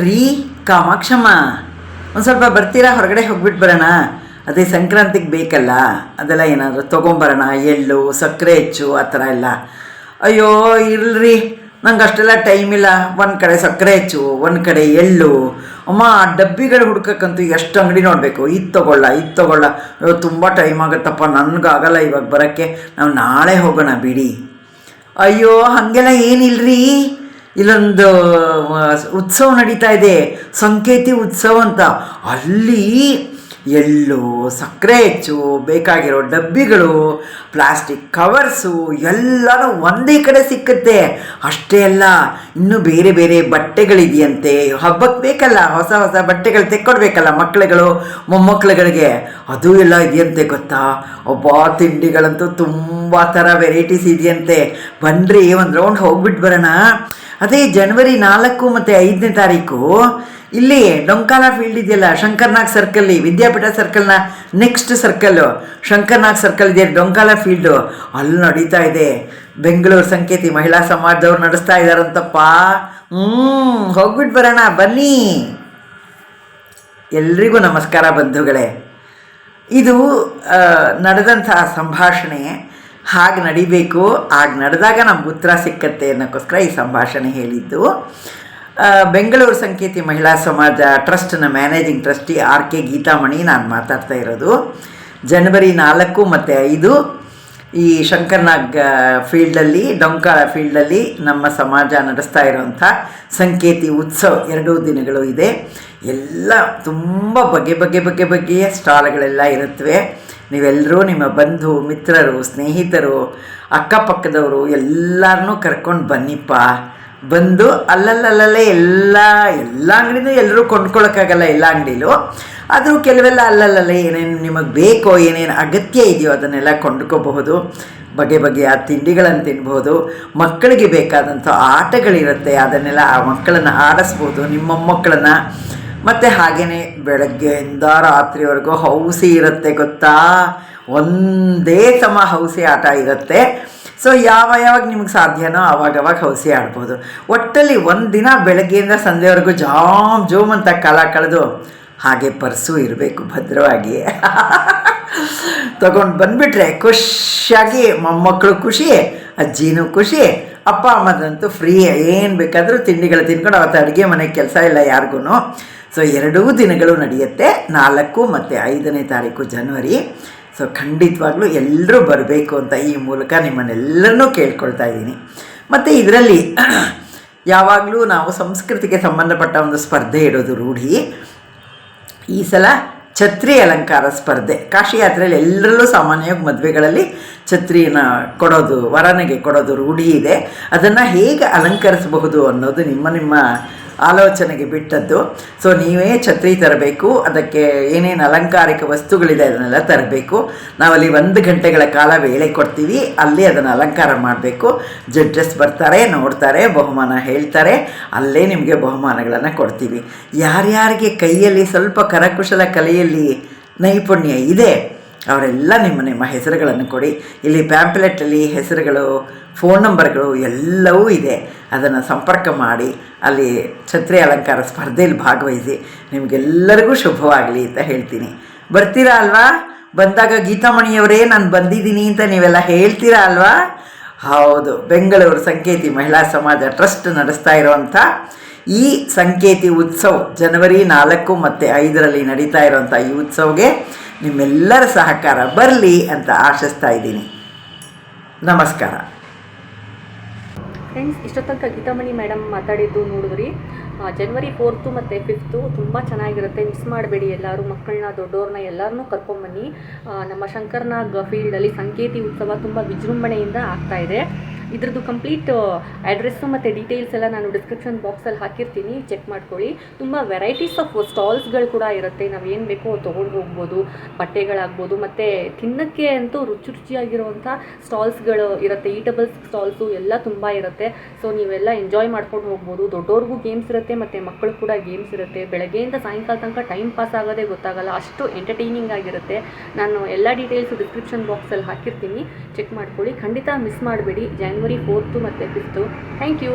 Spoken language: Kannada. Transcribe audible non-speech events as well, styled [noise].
ರೀ, ಕಾಮಾಕ್ಷಮ್ಮ. ಒಂದು ಸ್ವಲ್ಪ ಬರ್ತೀರಾ? ಹೊರಗಡೆ ಹೋಗ್ಬಿಟ್ಟು ಬರೋಣ. ಅದೇ ಸಂಕ್ರಾಂತಿಗೆ ಬೇಕಲ್ಲ. ಅದೆಲ್ಲ ಏನಾದರೂ ತೊಗೊಂಬರೋಣ. ಎಳ್ಳು, ಸಕ್ಕರೆ ಹೆಚ್ಚು, ಆ ಥರ ಎಲ್ಲ. ಅಯ್ಯೋ, ಇರಲ್ರಿ. ನಂಗೆ ಅಷ್ಟೆಲ್ಲ ಟೈಮ್ ಇಲ್ಲ. ಒಂದು ಕಡೆ ಸಕ್ಕರೆ ಹೆಚ್ಚು, ಒಂದು ಕಡೆ ಎಳ್ಳು. ಅಮ್ಮ, ಆ ಡಬ್ಬಿಗಳು ಹುಡ್ಕಕ್ಕಂತೂ ಎಷ್ಟು ಅಂಗಡಿ ನೋಡಬೇಕು. ಇದು ತೊಗೊಳ್ಳ ಇದು ತೊಗೊಳ್ಳ. ಅಯ್ಯೋ, ತುಂಬ ಟೈಮ್ ಆಗುತ್ತಪ್ಪ. ನನಗಾಗಲ್ಲ ಇವಾಗ ಬರೋಕ್ಕೆ. ನಾವು ನಾಳೆ ಹೋಗೋಣ ಬಿಡಿ. ಅಯ್ಯೋ, ಹಾಗೆಲ್ಲ ಏನಿಲ್ರಿ? ಇಲ್ಲೊಂದು ಉತ್ಸವ ನಡೀತಾ ಇದೆ. ಸಂಕೇತಿ ಉತ್ಸವ ಅಂತ. ಅಲ್ಲಿ ಎಳ್ಳು ಸಕ್ಕರೆ ಹೆಚ್ಚು, ಬೇಕಾಗಿರೋ ಡಬ್ಬಿಗಳು, ಪ್ಲಾಸ್ಟಿಕ್ ಕವರ್ಸು ಎಲ್ಲನೂ ಒಂದೇ ಕಡೆ ಸಿಕ್ಕುತ್ತೆ. ಅಷ್ಟೇ ಅಲ್ಲ, ಇನ್ನೂ ಬೇರೆ ಬೇರೆ ಬಟ್ಟೆಗಳಿದೆಯಂತೆ. ಹಬ್ಬಕ್ಕೆ ಬೇಕಲ್ಲ, ಹೊಸ ಹೊಸ ಬಟ್ಟೆಗಳು ತೆಕ್ಕೊಡ್ಬೇಕಲ್ಲ ಮಕ್ಕಳುಗಳು, ಮೊಮ್ಮಕ್ಕಳುಗಳಿಗೆ. ಅದು ಎಲ್ಲ ಇದೆಯಂತೆ ಗೊತ್ತಾ? ಒಬ್ಬ ತಿಂಡಿಗಳಂತೂ ತುಂಬ ಥರ ವೆರೈಟೀಸ್ ಇದೆಯಂತೆ. ಬನ್ನಿರಿ ಒಂದು ರೌಂಡ್ ಹೋಗ್ಬಿಟ್ಟು ಬರೋಣ. ಅದೇ ಜನವರಿ ನಾಲ್ಕು ಮತ್ತು ಐದನೇ ತಾರೀಕು, ಇಲ್ಲಿ ಡೊಂಕಾಲ ಫೀಲ್ಡ್ ಇದೆಯಲ್ಲ, ಶಂಕರ್ನಾಗ್ ಸರ್ಕಲ್ಲಿ ವಿದ್ಯಾಪೀಠ ಸರ್ಕಲ್ನ ನೆಕ್ಸ್ಟ್ ಸರ್ಕಲ್ಲು ಶಂಕರ್ನಾಗ್ ಸರ್ಕಲ್ ಇದೆ ಡೊಂಕಾಲ ಫೀಲ್ಡು ಅಲ್ಲಿ ನಡೀತಾ ಇದೆ. ಬೆಂಗಳೂರು ಸಂಕೇತಿ, ಮಹಿಳಾ ಸಮಾಜದವ್ರು ನಡೆಸ್ತಾ ಇದ್ದಾರಂತಪ್ಪ ಹ್ಞೂ ಹೋಗ್ಬಿಟ್ಟು ಬರೋಣ, ಬನ್ನಿ. ಎಲ್ರಿಗೂ ನಮಸ್ಕಾರ ಬಂಧುಗಳೇ. ಇದು ನಡೆದಂತಹ ಸಂಭಾಷಣೆ. ಹಾಗೆ ನಡಿಬೇಕು, ಹಾಗೆ ನಡೆದಾಗ ನಮ್ಗೆ ಉತ್ತರ ಸಿಕ್ಕತ್ತೆ ಅನ್ನೋಕ್ಕೋಸ್ಕರ ಈ ಸಂಭಾಷಣೆ ಹೇಳಿದ್ದು. ಬೆಂಗಳೂರು ಸಂಕೇತಿ ಮಹಿಳಾ ಸಮಾಜ ಟ್ರಸ್ಟ್ನ managing trustee R K Geethamani ನಾನು ಮಾತಾಡ್ತಾ ಇರೋದು. ಜನವರಿ ನಾಲ್ಕು ಮತ್ತು ಐದು ಈ ಶಂಕರ್ನಾಗ್ ಫೀಲ್ಡಲ್ಲಿ, ಡೊಂಕಾಳ ಫೀಲ್ಡಲ್ಲಿ ನಮ್ಮ ಸಮಾಜ ನಡೆಸ್ತಾ ಇರೋವಂಥ ಸಂಕೇತಿ ಉತ್ಸವ ಎರಡೂ ದಿನಗಳು ಇದೆ. ಎಲ್ಲ ತುಂಬ ಬಗೆ ಬಗೆ ಬಗೆ ಬಗೆಯ ಸ್ಟಾಲ್ಗಳೆಲ್ಲ ಇರುತ್ತವೆ ನೀವೆಲ್ಲರೂ ನಿಮ್ಮ ಬಂಧು, ಮಿತ್ರರು, ಸ್ನೇಹಿತರು, ಅಕ್ಕಪಕ್ಕದವರು ಎಲ್ಲರನ್ನೂ ಕರ್ಕೊಂಡು ಬನ್ನಿಪ್ಪ. ಬಂದು ಅಲ್ಲಲ್ಲಲ್ಲೇ ಎಲ್ಲ ಎಲ್ಲ ಅಂಗಡಿನೂ ಎಲ್ಲರೂ ಕೊಂಡ್ಕೊಳ್ಳೋಕ್ಕಾಗಲ್ಲ ಎಲ್ಲ ಅಂಗಡಿಲೂ. ಆದರೂ ಕೆಲವೆಲ್ಲ ಅಲ್ಲಲ್ಲಲ್ಲೇ ಏನೇನು ನಿಮಗೆ ಬೇಕೋ, ಏನೇನು ಅಗತ್ಯ ಇದೆಯೋ ಅದನ್ನೆಲ್ಲ ಕೊಂಡ್ಕೋಬಹುದು. ಬಗೆ ಬಗೆಯ ತಿಂಡಿಗಳನ್ನು ತಿನ್ಬೋದು. ಮಕ್ಕಳಿಗೆ ಬೇಕಾದಂಥ ಆಟಗಳಿರುತ್ತೆ. ಅದನ್ನೆಲ್ಲ ಆ ಮಕ್ಕಳನ್ನು ಆಡಿಸ್ಬೋದು. ನಿಮ್ಮ ಮೊಮ್ಮಕ್ಕಳನ್ನು ಮತ್ತು ಹಾಗೆಯೇ ಬೆಳಗ್ಗೆಯಿಂದ ರಾತ್ರಿವರೆಗೂ ಹೌಸಿ ಇರುತ್ತೆ ಗೊತ್ತಾ? ಒಂದೇ ಸಮ ಹೌಸಿ ಆಟ ಇರುತ್ತೆ. ಸೊ ಯಾವ ಯಾವಾಗ ನಿಮ್ಗೆ ಸಾಧ್ಯನೋ ಆವಾಗವಾಗ ಹೌಸಿ ಆಡ್ಬೋದು. ಒಟ್ಟಲ್ಲಿ ಒಂದು ದಿನ ಬೆಳಗ್ಗೆಯಿಂದ ಸಂಜೆವರೆಗೂ ಜಾಮ್ ಜೋಮ್ ಅಂತ ಕಾಲ ಕಳೆದು ಹಾಗೆ ಪರ್ಸು ಇರಬೇಕು ಭದ್ರವಾಗಿ. [laughs] ತಗೊಂಡು ಬಂದುಬಿಟ್ರೆ ಖುಷಿಯಾಗಿ ಮೊಮ್ಮಕ್ಕಳು ಖುಷಿ, ಅಜ್ಜಿನೂ ಖುಷಿ, ಅಪ್ಪ ಅಮ್ಮದಂತೂ ಫ್ರೀ ಏನು ಬೇಕಾದರೂ ತಿಂಡಿಗಳು ತಿನ್ಕೊಂಡು ಅವತ್ತು ಅಡುಗೆ ಮನೆ ಕೆಲಸ ಇಲ್ಲ ಯಾರಿಗೂ ಸೊ ಎರಡೂ ದಿನಗಳು ನಡೆಯುತ್ತೆ. ನಾಲ್ಕು ಮತ್ತು ಐದನೇ ತಾರೀಕು ಜನವರಿ. ಸೊ ಖಂಡಿತವಾಗ್ಲೂ ಎಲ್ಲರೂ ಬರಬೇಕು ಅಂತ ಈ ಮೂಲಕ ನಿಮ್ಮನ್ನೆಲ್ಲರನ್ನೂ ಕೇಳ್ಕೊಳ್ತಾ ಇದ್ದೀನಿ. ಮತ್ತು ಇದರಲ್ಲಿ [clears throat] ಯಾವಾಗಲೂ ನಾವು ಸಂಸ್ಕೃತಿಗೆ ಸಂಬಂಧಪಟ್ಟ ಒಂದು ಸ್ಪರ್ಧೆ ಇಡೋದು ರೂಢಿ. ಈ ಸಲ ಛತ್ರಿ ಅಲಂಕಾರ ಸ್ಪರ್ಧೆ. ಕಾಶಿ ಯಾತ್ರೆಯಲ್ಲಿ ಎಲ್ಲರಲ್ಲೂ ಸಾಮಾನ್ಯವಾಗಿ ಮದುವೆಗಳಲ್ಲಿ ಛತ್ರಿನ ಕೊಡೋದು, ವರನಿಗೆ ಕೊಡೋದು ರೂಢಿ ಇದೆ. ಅದನ್ನು ಹೇಗೆ ಅಲಂಕರಿಸಬಹುದು ಅನ್ನೋದು ನಿಮ್ಮ ನಿಮ್ಮ ಆಲೋಚನೆಗೆ ಬಿಟ್ಟದ್ದು. ಸೊ ನೀವೇ ಛತ್ರಿ ತರಬೇಕು, ಅದಕ್ಕೆ ಏನೇನು ಅಲಂಕಾರಿಕ ವಸ್ತುಗಳಿದೆ ಅದನ್ನೆಲ್ಲ ತರಬೇಕು. ನಾವಲ್ಲಿ ಒಂದು ಗಂಟೆಗಳ ಕಾಲ ವೇಳೆ ಕೊಡ್ತೀವಿ, ಅಲ್ಲಿ ಅದನ್ನು ಅಲಂಕಾರ ಮಾಡಬೇಕು. ಜಡ್ಜಸ್ ಬರ್ತಾರೆ, ನೋಡ್ತಾರೆ, ಬಹುಮಾನ ಹೇಳ್ತಾರೆ, ಅಲ್ಲೇ ನಿಮಗೆ ಬಹುಮಾನಗಳನ್ನು ಕೊಡ್ತೀವಿ. ಯಾರ್ಯಾರಿಗೆ ಕೈಯಲ್ಲಿ ಸ್ವಲ್ಪ ಕರಕುಶಲ ಕಲೆಯಲ್ಲಿ ನೈಪುಣ್ಯ ಇದೆ, ಅವರೆಲ್ಲ ನಿಮ್ಮ ನಿಮ್ಮ ಹೆಸರುಗಳನ್ನು ಕೊಡಿ. ಇಲ್ಲಿ ಪ್ಯಾಂಪ್ಲೆಟಲ್ಲಿ ಹೆಸರುಗಳು ಫೋನ್ ನಂಬರ್ಗಳು ಎಲ್ಲವೂ ಇದೆ. ಅದನ್ನು ಸಂಪರ್ಕ ಮಾಡಿ, ಅಲ್ಲಿ ಛತ್ರಿ ಅಲಂಕಾರ ಸ್ಪರ್ಧೆಯಲ್ಲಿ ಭಾಗವಹಿಸಿ ನಿಮಗೆಲ್ಲರಿಗೂ ಶುಭವಾಗಲಿ ಅಂತ ಹೇಳ್ತೀನಿ. ಬರ್ತೀರಾ ಅಲ್ವಾ? ಬಂದಾಗ ಗೀತಾಮಣಿಯವರೇ, ನಾನು ಬಂದಿದ್ದೀನಿ ಅಂತ ನೀವೆಲ್ಲ ಹೇಳ್ತೀರಾ ಅಲ್ವಾ? ಹೌದು, ಬೆಂಗಳೂರು ಸಂಕೇತಿ ಮಹಿಳಾ ಸಮಾಜ ಟ್ರಸ್ಟ್ ನಡೆಸ್ತಾ ಇರುವಂಥ ಈ ಸಂಕೇತಿ ಉತ್ಸವ ಜನವರಿ ನಾಲ್ಕು ಮತ್ತು ಐದರಲ್ಲಿ ನಡೀತಾ ಇರುವಂಥ ಈ ಉತ್ಸವಗೆ ನಿಮ್ಮೆಲ್ಲರ ಸಹಕಾರ ಬರಲಿ ಅಂತ ಆಶಿಸ್ತಾ ಇದ್ದೀನಿ. ನಮಸ್ಕಾರ. ಫ್ರೆಂಡ್ಸ್ ಇಷ್ಟೊತ್ತನಕ ಗೀತಾಮಣಿ ಮೇಡಮ್ ಮಾತಾಡಿದ್ದು ನೋಡಿದ್ರಿ. ಜನ್ವರಿ ಫೋರ್ತು ಮತ್ತು ಫಿಫ್ತು ತುಂಬ ಚೆನ್ನಾಗಿರುತ್ತೆ. ಮಿಸ್ ಮಾಡಬೇಡಿ ಎಲ್ಲರೂ, ಮಕ್ಕಳನ್ನ ದೊಡ್ಡವ್ರನ್ನ ಎಲ್ಲರನ್ನೂ ಕರ್ಕೊಂಬನ್ನಿ. ನಮ್ಮ ಶಂಕರ್ನಾಗ್ ಫೀಲ್ಡಲ್ಲಿ ಸಂಕೇತಿ ಉತ್ಸವ ತುಂಬ ವಿಜೃಂಭಣೆಯಿಂದ ಆಗ್ತಾ ಇದೆ. ಇದ್ರದ್ದು ಕಂಪ್ಲೀಟ್ ಅಡ್ರೆಸ್ಸು ಮತ್ತು ಡೀಟೇಲ್ಸ್ ಎಲ್ಲ ನಾನು ಡಿಸ್ಕ್ರಿಪ್ಷನ್ ಬಾಕ್ಸಲ್ಲಿ ಹಾಕಿರ್ತೀನಿ. ಚೆಕ್ ಮಾಡ್ಕೊಳ್ಳಿ. ತುಂಬ ವೆರೈಟೀಸ್ ಆಫ್ ಸ್ಟಾಲ್ಸ್ಗಳು ಕೂಡ ಇರುತ್ತೆ. ನಾವು ಏನು ಬೇಕೋ ತೊಗೊಂಡು ಹೋಗ್ಬೋದು. ಬಟ್ಟೆಗಳಾಗ್ಬೋದು. ಮತ್ತು ತಿನ್ನೋಕ್ಕೆ ಅಂತೂ ರುಚಿ ರುಚಿಯಾಗಿರುವಂಥ ಸ್ಟಾಲ್ಸ್ಗಳು ಇರುತ್ತೆ. ಈಟಬಲ್ಸ್ ಸ್ಟಾಲ್ಸು ಎಲ್ಲ ತುಂಬ ಇರುತ್ತೆ. ಸೊ ನೀವೆಲ್ಲ ಎಂಜಾಯ್ ಮಾಡ್ಕೊಂಡು ಹೋಗ್ಬೋದು. ದೊಡ್ಡವ್ರಿಗೂ ಗೇಮ್ಸ್ ಇರುತ್ತೆ. ಮತ್ತು ಮಕ್ಕಳು ಕೂಡ ಗೇಮ್ಸ್ ಇರುತ್ತೆ. ಬೆಳಗ್ಗೆಯಿಂದ ಸಾಯಂಕಾಲ ತನಕ ಟೈಮ್ ಪಾಸ್ ಆಗೋದೇ ಗೊತ್ತಾಗಲ್ಲ. ಅಷ್ಟು ಎಂಟರ್ಟೈನಿಂಗ್ ಆಗಿರುತ್ತೆ. ನಾನು ಎಲ್ಲ ಡೀಟೇಲ್ಸು ಡಿಸ್ಕ್ರಿಪ್ಷನ್ ಬಾಕ್ಸಲ್ಲಿ ಹಾಕಿರ್ತೀನಿ. ಚೆಕ್ ಮಾಡ್ಕೊಳ್ಳಿ. ಖಂಡಿತ ಮಿಸ್ ಮಾಡಬೇಡಿ. ಜಾನ್ವರಿ ಫೋರ್ತು ಮತ್ತು ಫಿಫ್ತು ಥ್ಯಾಂಕ್ ಯು